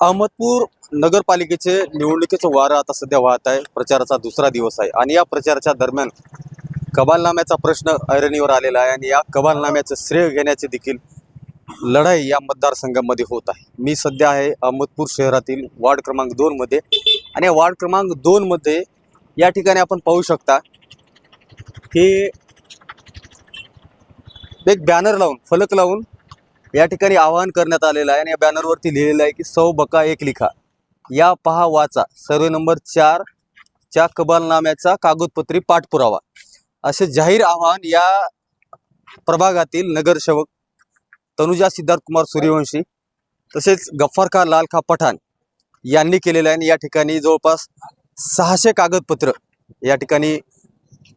अहमदपूर नगरपालिकेचे निवडणुकीचं वारं आता सध्या वाहत आहे. प्रचाराचा दुसरा दिवस आहे. आणि या प्रचाराच्या दरम्यान कबालनाम्याचा प्रश्न ऐरणीवर आलेला आहे. आणि या कबालनाम्याचं श्रेय घेण्याचे देखील लढाई या मतदारसंघामध्ये होत आहे. मी सध्या आहे अहमदपूर शहरातील वार्ड क्रमांक दोनमध्ये आणि या वार्ड क्रमांक दोनमध्ये या ठिकाणी आपण पाहू शकता की एक बॅनर लावून फलक लावून या ठिकाणी आवाहन करण्यात आलेलं आहे आणि या बॅनरवरती लिहिलेलं आहे की सौ बका एक लिखा. या पहा वाचा. सर्वे नंबर चार च्या कबालनाम्याचा कागदपत्री पाठपुरावा. असे जाहीर आवाहन या प्रभागातील नगरसेवक तनुजा सिद्धार्थ कुमार सूर्यवंशी तसेच गफ्फार खा लाल खा पठाण यांनी केलेलं आहे आणि या ठिकाणी जवळपास सहाशे कागदपत्र या ठिकाणी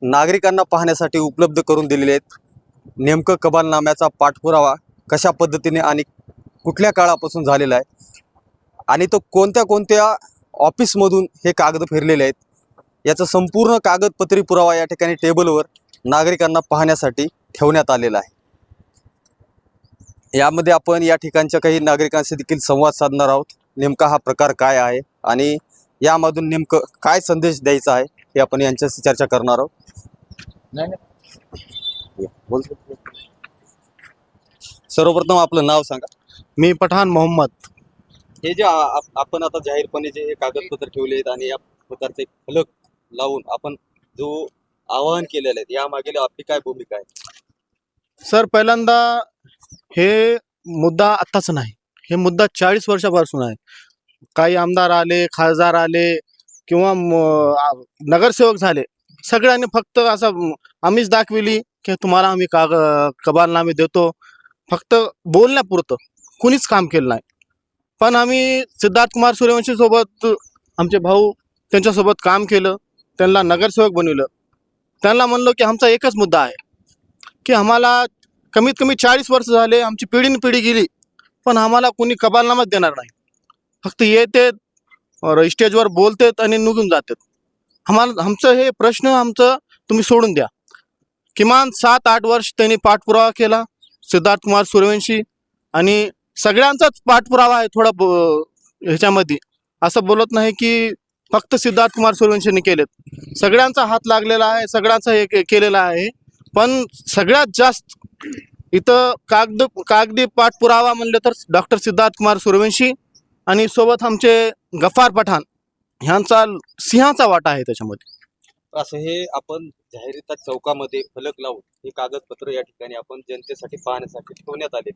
नागरिकांना पाहण्यासाठी उपलब्ध करून दिलेले आहेत. नेमकं कबालनाम्याचा पाठपुरावा कशा पद्धतीने आणि कुठल्या काळापासून झालेला आहे. आणि तो कोणत्या कोणत्या ऑफिसमधून हे कागद फिरलेले आहेत याचा संपूर्ण कागदपत्री पुरावा या ठिकाणी टेबलवर नागरिकांना पाहण्यासाठी ठेवण्यात आलेला आहे. यामध्ये आपण या ठिकाणच्या काही नागरिकांशी देखील संवाद साधणार आहोत नेमका हा प्रकार काय आहे आणि यामधून नेमकं काय संदेश द्यायचा आहे हे आपण यांच्याशी चर्चा करणार आहोत. या, बोल. सर्वप्रथम आपलं नाव सांगा. मी पठाण मोहम्मद. हे जे आ- आप- आपण आता जाहीरपणे जे हे कागदपत्र ठेवले आहेत आणि या प्रकारचे फलक लावून आपण जो आवाहन केलेलं आहे या मागील आपली काय भूमिका आहे? सर पहिल्यांदा हे मुद्दा आत्ताच नाही. हे मुद्दा चाळीस वर्षापासून आहे. काही आमदार आले खासदार आले किंवा म- आ- नगरसेवक झाले. सगळ्यांनी फक्त असं म- आम्हीच दाखविली की तुम्हाला आम्ही काग कबालनामे देतो. फक्त बोलण्यापुरतं. कुणीच काम केलं नाही. पण आम्ही सिद्धार्थ कुमार सूर्यवंशीसोबत आमचे भाऊ त्यांच्यासोबत काम केलं. त्यांना नगरसेवक बनविलं. त्यांना म्हणलो की आमचा एकच मुद्दा आहे. की आम्हाला कमीत कमी चाळीस वर्ष झाले आमची पिढीन पिढी गेली. पण आम्हाला कोणी कबालनामाच देणार नाही. फक्त येते स्टेजवर बोलतेत आणि निघून जातात. आम्हाला आमचं हे प्रश्न आमचं तुम्ही सोडून द्या. किमान सात आठ वर्ष त्यांनी पाठपुरावा केला. सिद्धार्थ कुमार सूर्यवंशी आणि सगळ्यांचाच पाठपुरावा आहे थोडा ब- ह्याच्यामध्ये. असं बोलत नाही की फक्त सिद्धार्थ कुमार सूर्यवंशींनी केलेत. सगळ्यांचा हात लागलेला आहे सगळ्यांचा हे केलेला आहे. पण सगळ्यात जास्त इथं कागद कागदी पाठपुरावा म्हणलं तर डॉक्टर सिद्धार्थ कुमार सूर्यवंशी आणि सोबत आमचे गफार पठाण. ह्यांचा सिंहाचा वाटा आहे त्याच्यामध्ये. असं हे आपण जाहिरात चौकामध्ये फलक लावून हे कागदपत्र या ठिकाणी आपण जनतेसाठी पाहण्यासाठी ठेवण्यात आले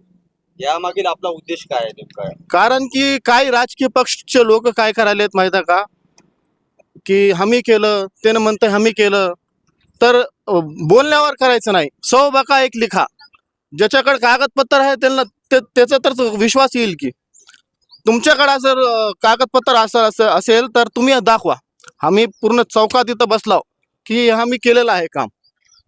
यामागील आपला उद्देश काय आहे नेमका? कारण की काही राजकीय पक्षचे लोक काय करायलेत माहिती आहे का? की हमी केलं त्यानं म्हणतं हमी केलं. तर बोलण्यावर करायचं नाही. सौ बका एक लिखा. ज्याच्याकडे कागदपत्र आहे त्यांना ते त्याचा तर विश्वास येईल की. तुमच्याकडे जर कागदपत्र असं असं असेल तर तुम्ही दाखवा. आम्ही पूर्ण चौकात इथं बसलाव की आम्ही केलेलं आहे काम.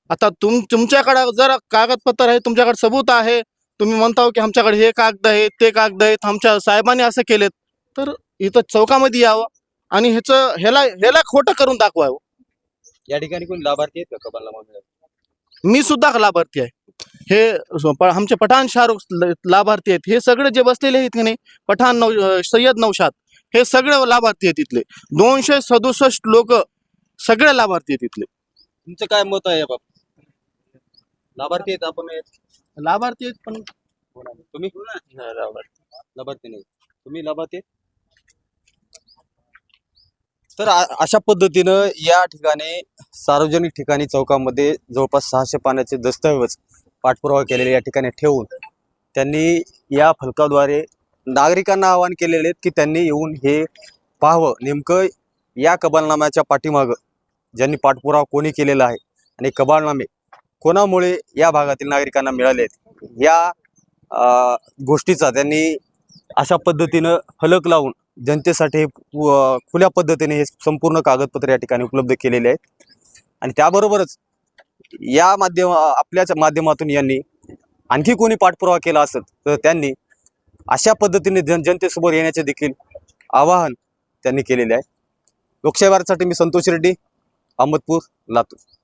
आता तुम तुमच्याकडे जर कागदपत्र आहे तुमच्याकडे सबूत आहे तुम्ही म्हणता की आमच्याकडे हे कागद आहेत ते कागद आहेत आमच्या साहेबांनी असं केलेत तर इथं चौकामध्ये यावं आणि ह्याचं ह्याला ह्याला खोटं करून दाखवावं. या ठिकाणी कोणी लाभार्थी आहेत का मिळाले मी सुद्धा लाभार्थी आहे. हे प- आमचे पठाण शाहरुख लाभार्थी आहेत. हे सगळे जे बसलेले आहेत की नाही पठाण नौ सय्यद नौशाद हे सगळे लाभार्थी आहेत तिथले दोनशे सदुसष्ट लोक सगळे लाभार्थी आहेत तिथले तुमचं काय मत आहे बाबा लाभार्थी आहेत आपण. लाभार्थी आहेत पण तुम्ही? लाभार्थी. नाही. तुम्ही लाभार्थी? तर अशा पद्धतीनं या ठिकाणी सार्वजनिक ठिकाणी चौकामध्ये जवळपास सहाशे पाण्याचे दस्तऐवज पाठपुरावा केलेले या ठिकाणी ठेवून त्यांनी या फलकाद्वारे नागरिकांना आवाहन केलेले आहेत की त्यांनी येऊन हे पाहावं. नेमकं या कबालनाम्याच्या पाठीमागं ज्यांनी पाठपुरावा कोणी केलेला आहे आणि कबालनामे कोणामुळे या भागातील नागरिकांना मिळाले आहेत या गोष्टीचा त्यांनी अशा पद्धतीनं फलक लावून जनतेसाठी हे खुल्या पद्धतीने हे संपूर्ण कागदपत्र या ठिकाणी उपलब्ध केलेले आहेत. आणि त्याबरोबरच या माध्यम आपल्याच माध्यमातून यांनी आणखी कोणी पाठपुरावा केला असेल तर त्यांनी अशा पद्धतीने जन जनतेसमोर येण्याचे देखील आवाहन त्यांनी केलेले आहे. लोकशाहीवारसाठी मी संतोष रेड्डी अहमदपूर लातूर.